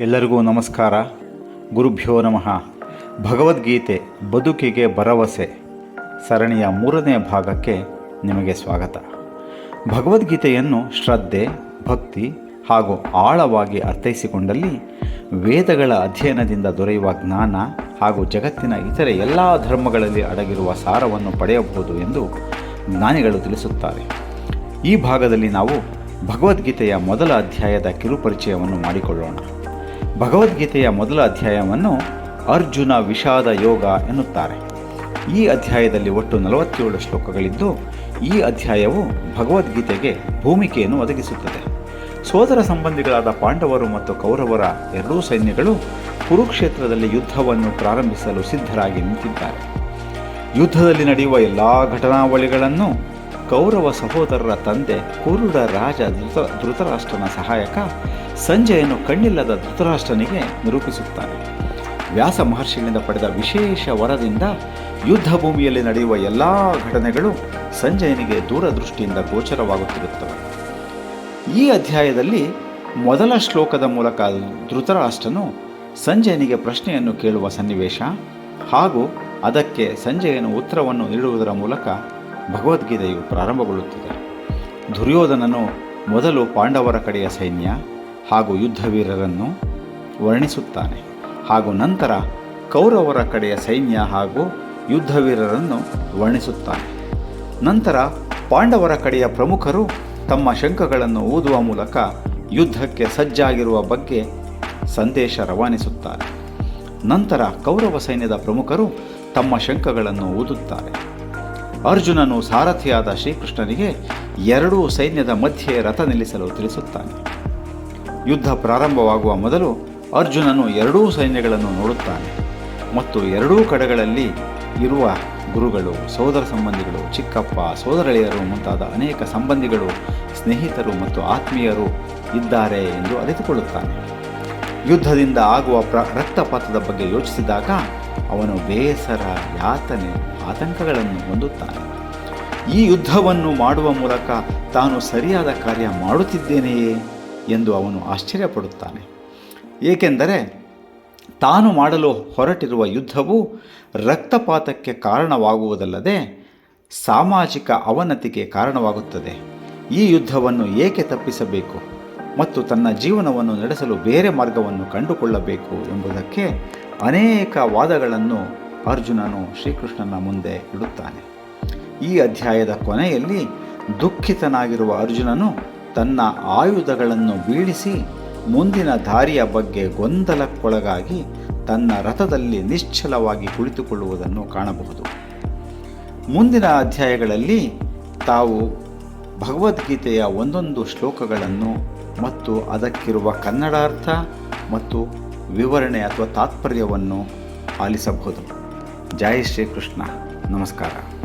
ಎಲ್ಲರಿಗೂ ನಮಸ್ಕಾರ. ಗುರುಭ್ಯೋ ನಮಃ. ಭಗವದ್ಗೀತೆ ಬದುಕಿಗೆ ಭರವಸೆ ಸರಣಿಯ ಮೂರನೇ ಭಾಗಕ್ಕೆ ನಿಮಗೆ ಸ್ವಾಗತ. ಭಗವದ್ಗೀತೆಯನ್ನು ಶ್ರದ್ಧೆ, ಭಕ್ತಿ ಹಾಗೂ ಆಳವಾಗಿ ಅರ್ಥೈಸಿಕೊಂಡಲ್ಲಿ ವೇದಗಳ ಅಧ್ಯಯನದಿಂದ ದೊರೆಯುವ ಜ್ಞಾನ ಹಾಗೂ ಜಗತ್ತಿನ ಇತರೆ ಎಲ್ಲ ಧರ್ಮಗಳಲ್ಲಿ ಅಡಗಿರುವ ಸಾರವನ್ನು ಪಡೆಯಬಹುದು ಎಂದು ಜ್ಞಾನಿಗಳು ತಿಳಿಸುತ್ತಾರೆ. ಈ ಭಾಗದಲ್ಲಿ ನಾವು ಭಗವದ್ಗೀತೆಯ ಮೊದಲ ಅಧ್ಯಾಯದ ಕಿರುಪರಿಚಯವನ್ನು ಮಾಡಿಕೊಳ್ಳೋಣ. ಭಗವದ್ಗೀತೆಯ ಮೊದಲ ಅಧ್ಯಾಯವನ್ನು ಅರ್ಜುನ ವಿಷಾದ ಯೋಗ ಎನ್ನುತ್ತಾರೆ. ಈ ಅಧ್ಯಾಯದಲ್ಲಿ ಒಟ್ಟು ನಲವತ್ತೇಳು ಶ್ಲೋಕಗಳಿದ್ದು, ಈ ಅಧ್ಯಾಯವು ಭಗವದ್ಗೀತೆಗೆ ಭೂಮಿಕೆಯನ್ನು ಒದಗಿಸುತ್ತದೆ. ಸೋದರ ಸಂಬಂಧಿಗಳಾದ ಪಾಂಡವರು ಮತ್ತು ಕೌರವರ ಎರಡೂ ಸೈನ್ಯಗಳು ಕುರುಕ್ಷೇತ್ರದಲ್ಲಿ ಯುದ್ಧವನ್ನು ಪ್ರಾರಂಭಿಸಲು ಸಿದ್ಧರಾಗಿ ನಿಂತಿದ್ದಾರೆ. ಯುದ್ಧದಲ್ಲಿ ನಡೆಯುವ ಎಲ್ಲ ಘಟನಾವಳಿಗಳನ್ನು ಕೌರವ ಸಹೋದರರ ತಂದೆ, ಕುರುಡ ರಾಜ ಧೃತ, ಧೃತರಾಷ್ಟ್ರನ ಸಹಾಯಕ, ಸಂಜಯನು ಕಣ್ಣಿಲ್ಲದ ಧೃತರಾಷ್ಟ್ರನಿಗೆ ನಿರೂಪಿಸುತ್ತಾನೆ. ವ್ಯಾಸ ಮಹರ್ಷಿಗಳಿಂದ ಪಡೆದ ವಿಶೇಷ ವರದಿಂದ ಯುದ್ಧ ಭೂಮಿಯಲ್ಲಿ ನಡೆಯುವ ಎಲ್ಲ ಘಟನೆಗಳು ಸಂಜಯನಿಗೆ ದೂರದೃಷ್ಟಿಯಿಂದ ಗೋಚರವಾಗುತ್ತಿರುತ್ತವೆ. ಈ ಅಧ್ಯಾಯದಲ್ಲಿ ಮೊದಲ ಶ್ಲೋಕದ ಮೂಲಕ ಧೃತರಾಷ್ಟ್ರನು ಸಂಜಯನಿಗೆ ಪ್ರಶ್ನೆಯನ್ನು ಕೇಳುವ ಸನ್ನಿವೇಶ ಹಾಗೂ ಅದಕ್ಕೆ ಸಂಜಯನು ಉತ್ತರವನ್ನು ನೀಡುವುದರ ಮೂಲಕ ಭಗವದ್ಗೀತೆಯು ಪ್ರಾರಂಭಗೊಳ್ಳುತ್ತದೆ. ದುರ್ಯೋಧನನು ಮೊದಲು ಪಾಂಡವರ ಕಡೆಯ ಸೈನ್ಯ ಹಾಗೂ ಯುದ್ಧವೀರರನ್ನು ವರ್ಣಿಸುತ್ತಾನೆ ಹಾಗೂ ನಂತರ ಕೌರವರ ಕಡೆಯ ಸೈನ್ಯ ಹಾಗೂ ಯುದ್ಧವೀರರನ್ನು ವರ್ಣಿಸುತ್ತಾನೆ. ನಂತರ ಪಾಂಡವರ ಕಡೆಯ ಪ್ರಮುಖರು ತಮ್ಮ ಶಂಖಗಳನ್ನು ಊದುವ ಮೂಲಕ ಯುದ್ಧಕ್ಕೆ ಸಜ್ಜಾಗಿರುವ ಬಗ್ಗೆ ಸಂದೇಶ ರವಾನಿಸುತ್ತಾರೆ. ನಂತರ ಕೌರವ ಸೈನ್ಯದ ಪ್ರಮುಖರು ತಮ್ಮ ಶಂಖಗಳನ್ನು ಊದುತ್ತಾರೆ. ಅರ್ಜುನನು ಸಾರಥಿಯಾದ ಶ್ರೀಕೃಷ್ಣನಿಗೆ ಎರಡೂ ಸೈನ್ಯದ ಮಧ್ಯೆ ರಥ ನಿಲ್ಲಿಸಲು ತಿಳಿಸುತ್ತಾನೆ. ಯುದ್ಧ ಪ್ರಾರಂಭವಾಗುವ ಮೊದಲು ಅರ್ಜುನನು ಎರಡೂ ಸೈನ್ಯಗಳನ್ನು ನೋಡುತ್ತಾನೆ ಮತ್ತು ಎರಡೂ ಕಡೆಗಳಲ್ಲಿ ಇರುವ ಗುರುಗಳು, ಸೋದರ ಸಂಬಂಧಿಗಳು, ಚಿಕ್ಕಪ್ಪ, ಸೋದರಳಿಯರು ಮುಂತಾದ ಅನೇಕ ಸಂಬಂಧಿಗಳು, ಸ್ನೇಹಿತರು ಮತ್ತು ಆತ್ಮೀಯರು ಇದ್ದಾರೆ ಎಂದು ಅರಿತುಕೊಳ್ಳುತ್ತಾನೆ. ಯುದ್ಧದಿಂದ ಆಗುವ ಪ್ರ, ರಕ್ತಪಾತದ ಬಗ್ಗೆ ಯೋಚಿಸಿದಾಗ ಅವನು ಬೇಸರ, ಯಾತನೆ, ಆತಂಕಗಳನ್ನು ಹೊಂದುತ್ತಾನೆ. ಈ ಯುದ್ಧವನ್ನು ಮಾಡುವ ಮೂಲಕ ತಾನು ಸರಿಯಾದ ಕಾರ್ಯ ಮಾಡುತ್ತಿದ್ದೇನೆಯೇ ಎಂದು ಅವನು ಆಶ್ಚರ್ಯಪಡುತ್ತಾನೆ. ಏಕೆಂದರೆ ತಾನು ಮಾಡಲು ಹೊರಟಿರುವ ಯುದ್ಧವು ರಕ್ತಪಾತಕ್ಕೆ ಕಾರಣವಾಗುವುದಲ್ಲದೆ ಸಾಮಾಜಿಕ ಅವನತಿಗೆ ಕಾರಣವಾಗುತ್ತದೆ. ಈ ಯುದ್ಧವನ್ನು ಏಕೆ ತಪ್ಪಿಸಬೇಕು? ಮತ್ತು ತನ್ನ ಜೀವನವನ್ನು ನಡೆಸಲು ಬೇರೆ ಮಾರ್ಗವನ್ನು ಕಂಡುಕೊಳ್ಳಬೇಕು ಎಂಬುದಕ್ಕೆ ಅನೇಕ ವಾದಗಳನ್ನು ಅರ್ಜುನನು ಶ್ರೀಕೃಷ್ಣನ ಮುಂದೆ ಇಡುತ್ತಾನೆ. ಈ ಅಧ್ಯಾಯದ ಕೊನೆಯಲ್ಲಿ ದುಃಖಿತನಾಗಿರುವ ಅರ್ಜುನನು ತನ್ನ ಆಯುಧಗಳನ್ನು ಬೀಳಿಸಿ ಮುಂದಿನ ದಾರಿಯ ಬಗ್ಗೆ ಗೊಂದಲಕ್ಕೊಳಗಾಗಿ ತನ್ನ ರಥದಲ್ಲಿ ನಿಶ್ಚಲವಾಗಿ ಕುಳಿತುಕೊಳ್ಳುವುದನ್ನು ಕಾಣಬಹುದು. ಮುಂದಿನ ಅಧ್ಯಾಯಗಳಲ್ಲಿ ತಾವು ಭಗವದ್ಗೀತೆಯ ಒಂದೊಂದು ಶ್ಲೋಕಗಳನ್ನು ಮತ್ತು ಅದಕ್ಕಿರುವ ಕನ್ನಡಾರ್ಥ ಮತ್ತು ವಿವರಣೆ ಅಥವಾ ತಾತ್ಪರ್ಯವನ್ನು ಆಲಿಸಬಹುದು. ಜೈ ಶ್ರೀಕೃಷ್ಣ. ನಮಸ್ಕಾರ.